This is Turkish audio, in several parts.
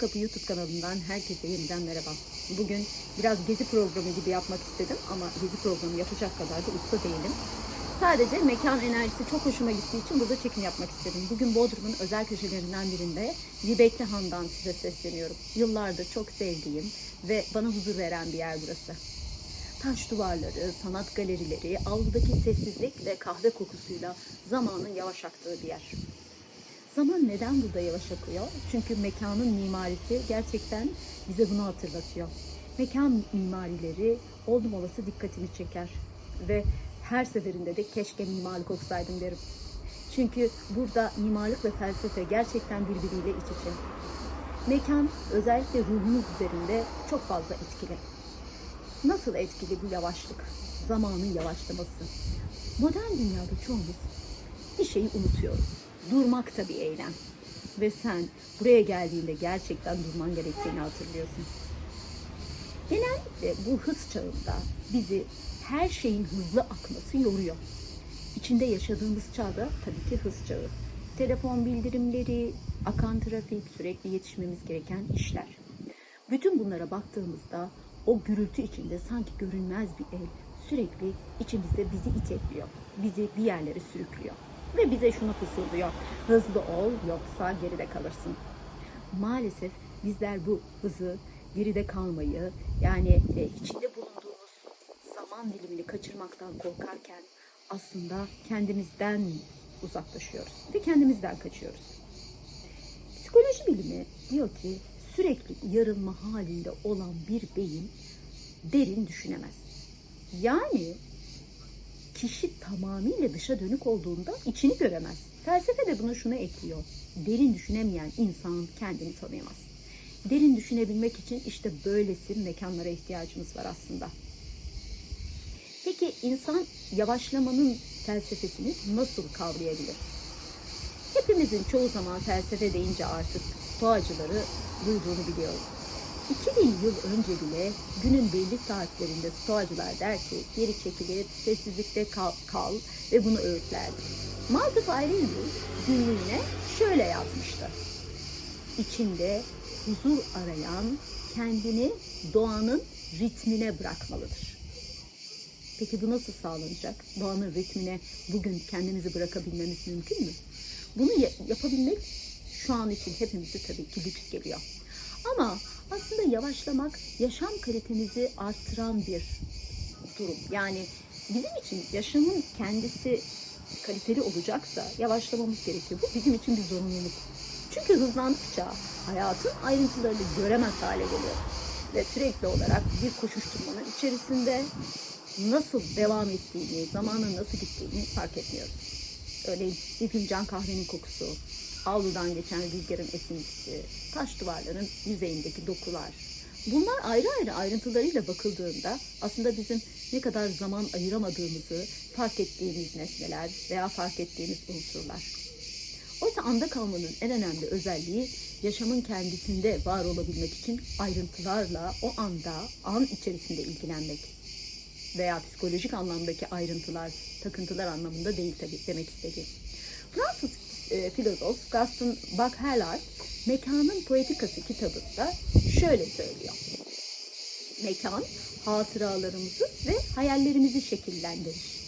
Kapı YouTube kanalından herkese yeniden merhaba. Bugün biraz gezi programı gibi yapmak istedim ama gezi programı yapacak kadar da usta değilim. Sadece mekan enerjisi çok hoşuma gittiği için burada çekim yapmak istedim. Bugün Bodrum'un özel köşelerinden birinde Zibekli Han'dan size sesleniyorum. Yıllardır çok sevdiğim ve bana huzur veren bir yer burası. Taş duvarları, sanat galerileri, avludaki sessizlik ve kahve kokusuyla zamanın yavaş aktığı bir yer. Zaman neden burada yavaş akıyor? Çünkü mekanın mimarisi gerçekten bize bunu hatırlatıyor. Mekan mimarileri oldum olası dikkatimi çeker. Ve her seferinde de keşke mimarlık okusaydım derim. Çünkü burada mimarlık ve felsefe gerçekten birbiriyle iç içe. Mekan özellikle ruhumuz üzerinde çok fazla etkili. Nasıl etkili bu yavaşlık? Zamanın yavaşlaması. Modern dünyada çoğumuz bir şeyi unutuyoruz. Durmak da bir eylem. Ve sen buraya geldiğinde gerçekten durman gerektiğini hatırlıyorsun. Genellikle bu hız çağında bizi her şeyin hızlı akması yoruyor. İçinde yaşadığımız çağda tabii ki hız çağı. Telefon bildirimleri, akan trafik, sürekli yetişmemiz gereken işler. Bütün bunlara baktığımızda o gürültü içinde sanki görünmez bir el sürekli içimizde bizi itekliyor. Bizi bir yerlere sürüklüyor. Ve bize şunu fısıldıyor. Hızlı ol yoksa geride kalırsın. Maalesef bizler bu hızı, geride kalmayı yani e, içinde bulunduğumuz zaman dilimini kaçırmaktan korkarken aslında kendimizden uzaklaşıyoruz ve kendimizden kaçıyoruz. Psikoloji bilimi diyor ki sürekli yarılma halinde olan bir beyin derin düşünemez. Yani kişi tamamıyla dışa dönük olduğunda içini göremez. Felsefe de buna şunu ekliyor. Derin düşünemeyen insan kendini tanıyamaz. Derin düşünebilmek için işte böylesi mekanlara ihtiyacımız var aslında. Peki insan yavaşlamanın felsefesini nasıl kavrayabilir? Hepimizin çoğu zaman felsefe deyince artık stoacıları duyduğunu biliyoruz. 2000 yıl önce bile günün belli saatlerinde stoacılar der ki geri çekilip sessizlikte kal, kal ve bunu öğütlerdi. Marcus Aurelius günlüğüne şöyle yazmıştı. İçinde huzur arayan kendini doğanın ritmine bırakmalıdır. Peki bu nasıl sağlanacak? Doğanın ritmine bugün kendimizi bırakabilmemiz mümkün mü? Bunu ya- yapabilmek şu an için hepimize tabii ki lüks geliyor. Ama aslında yavaşlamak yaşam kalitemizi arttıran bir durum. Yani bizim için yaşamın kendisi kaliteli olacaksa yavaşlamamız gerekiyor. Bu bizim için bir zorunluluk. Çünkü hızlandıkça hayatın ayrıntılarını göremez hale geliyor. Ve sürekli olarak bir koşuşturmanın içerisinde nasıl devam ettiğini, zamanın nasıl gittiğini fark etmiyoruz. Örneğin bir fincan kahvenin kokusu, avludan geçen rüzgarın esintisi, taş duvarların yüzeyindeki dokular. Bunlar ayrı ayrı ayrıntılarıyla bakıldığında aslında bizim ne kadar zaman ayıramadığımızı fark ettiğimiz nesneler veya fark ettiğimiz unsurlar. Oysa anda kalmanın en önemli özelliği yaşamın kendisinde var olabilmek için ayrıntılarla o anda, an içerisinde ilgilenmek veya psikolojik anlamdaki ayrıntılar, takıntılar anlamında değil tabii demek istediğim. Fransız e, filozof Gaston Bachelard Mekanın Poetikası kitabında şöyle söylüyor. Mekan hatıralarımızı ve hayallerimizi şekillendirir.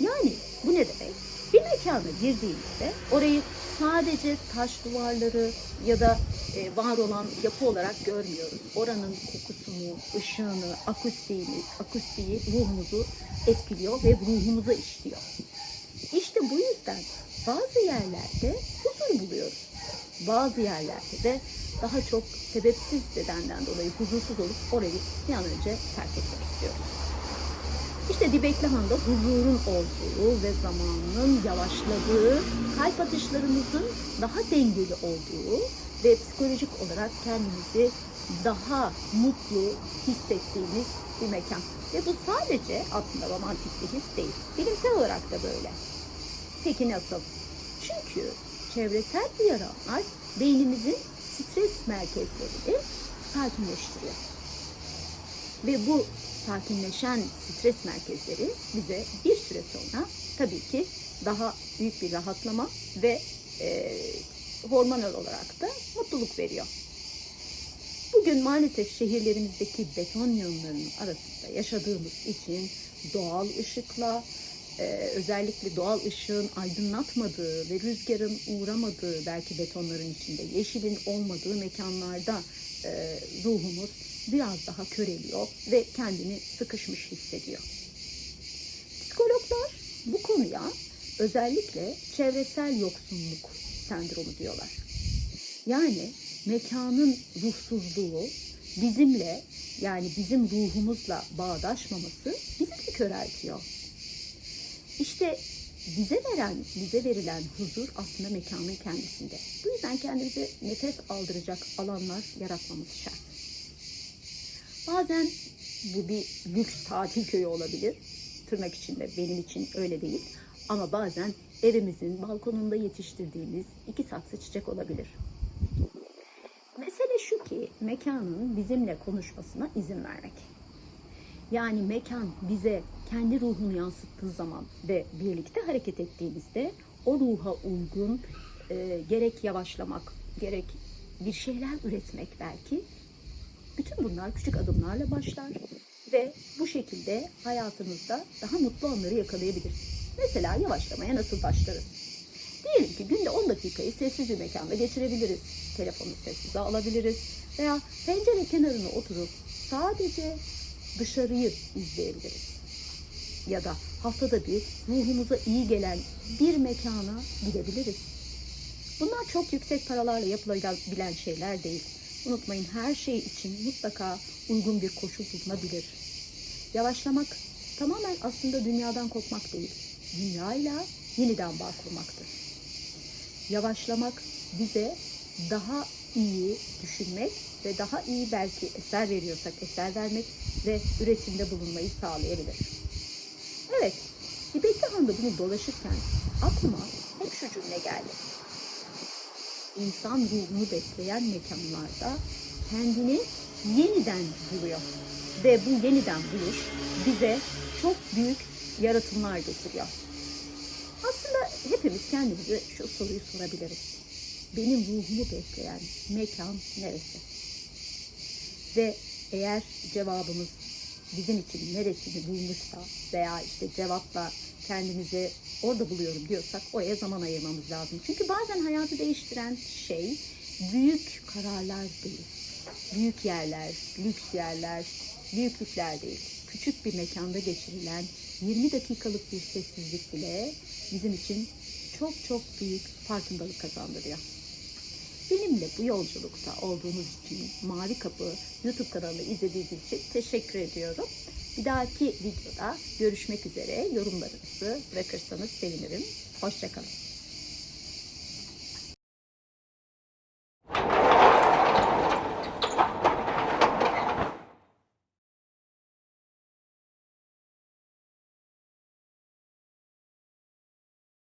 Yani bu ne demek? Bir mekana girdiğimizde orayı sadece taş duvarları ya da e, var olan yapı olarak görmüyoruz. Oranın kokusunu, ışığını, akustiğini, akustiği ruhumuzu etkiliyor ve ruhumuza işliyor. İşte bu yüzden bazı yerlerde huzur buluyoruz. Bazı yerlerde de daha çok sebepsiz nedenden dolayı huzursuz olup orayı bir an önce terk etmek istiyoruz. İşte Dibekli Han'da huzurun olduğu ve zamanın yavaşladığı, kalp atışlarımızın daha dengeli olduğu ve psikolojik olarak kendimizi daha mutlu hissettiğimiz bir mekan. Ve bu sadece aslında romantik bir his değil. Bilimsel olarak da böyle. Peki nasıl? Çünkü çevresel uyaranlar beynimizin stres merkezlerini sakinleştiriyor. Ve bu sakinleşen stres merkezleri bize bir süre sonra tabii ki daha büyük bir rahatlama ve e, hormonal olarak da mutluluk veriyor. Bugün maalesef şehirlerimizdeki beton yığınlarının arasında yaşadığımız için doğal ışıkla e, özellikle doğal ışığın aydınlatmadığı ve rüzgarın uğramadığı belki betonların içinde yeşilin olmadığı mekanlarda e, ruhumuz biraz daha köreliyor ve kendini sıkışmış hissediyor. Psikologlar bu konuya özellikle çevresel yoksunluk sendromu diyorlar. Yani mekanın ruhsuzluğu bizimle yani bizim ruhumuzla bağdaşmaması bizi de köreltiyor. İşte bize veren, bize verilen huzur aslında mekanın kendisinde. Bu yüzden kendimize nefes aldıracak alanlar yaratmamız şart. Bazen bu bir lüks tatil köyü olabilir. Tırnak içinde benim için öyle değil. Ama bazen evimizin balkonunda yetiştirdiğimiz iki saksı çiçek olabilir. Mesele şu ki mekanın bizimle konuşmasına izin vermek. Yani mekan bize kendi ruhunu yansıttığı zaman ve birlikte hareket ettiğimizde o ruha uygun e, gerek yavaşlamak, gerek bir şeyler üretmek belki bütün bunlar küçük adımlarla başlar ve bu şekilde hayatımızda daha mutlu anları yakalayabiliriz. Mesela yavaşlamaya nasıl başlarız? Diyelim ki günde 10 dakikayı sessiz bir mekanda geçirebiliriz. Telefonu sessize alabiliriz veya pencere kenarına oturup sadece dışarıyı izleyebiliriz. Ya da haftada bir ruhumuza iyi gelen bir mekana gidebiliriz. Bunlar çok yüksek paralarla yapılabilen şeyler değil. Unutmayın her şey için mutlaka uygun bir koşul bulunabilir. Yavaşlamak tamamen aslında dünyadan kopmak değil. Dünyayla yeniden bağ kurmaktır. Yavaşlamak bize daha iyi düşünmek ve daha iyi belki eser veriyorsak eser vermek ve üretimde bulunmayı sağlayabilir. Evet, İbekli Han'da bunu dolaşırken aklıma hep şu cümle geldi. İnsan ruhunu besleyen mekanlarda kendini yeniden buluyor. Ve bu yeniden buluş bize çok büyük yaratımlar getiriyor. Aslında hepimiz kendimize şu soruyu sorabiliriz. Benim ruhumu besleyen mekan neresi? Ve eğer cevabımız bizim için neresini bulmuşsa veya işte cevapla kendimizi orada buluyorum diyorsak oraya zaman ayırmamız lazım. Çünkü bazen hayatı değiştiren şey büyük kararlar değil. Büyük yerler, lüks yerler, büyüklükler değil. Küçük bir mekanda geçirilen 20 dakikalık bir sessizlik bile bizim için çok çok büyük farkındalık kazandırıyor. Benimle bu yolculukta olduğunuz için Mavi Kapı YouTube kanalı izlediğiniz için teşekkür ediyorum. Bir dahaki videoda görüşmek üzere. Yorumlarınızı bırakırsanız sevinirim. Hoşçakalın.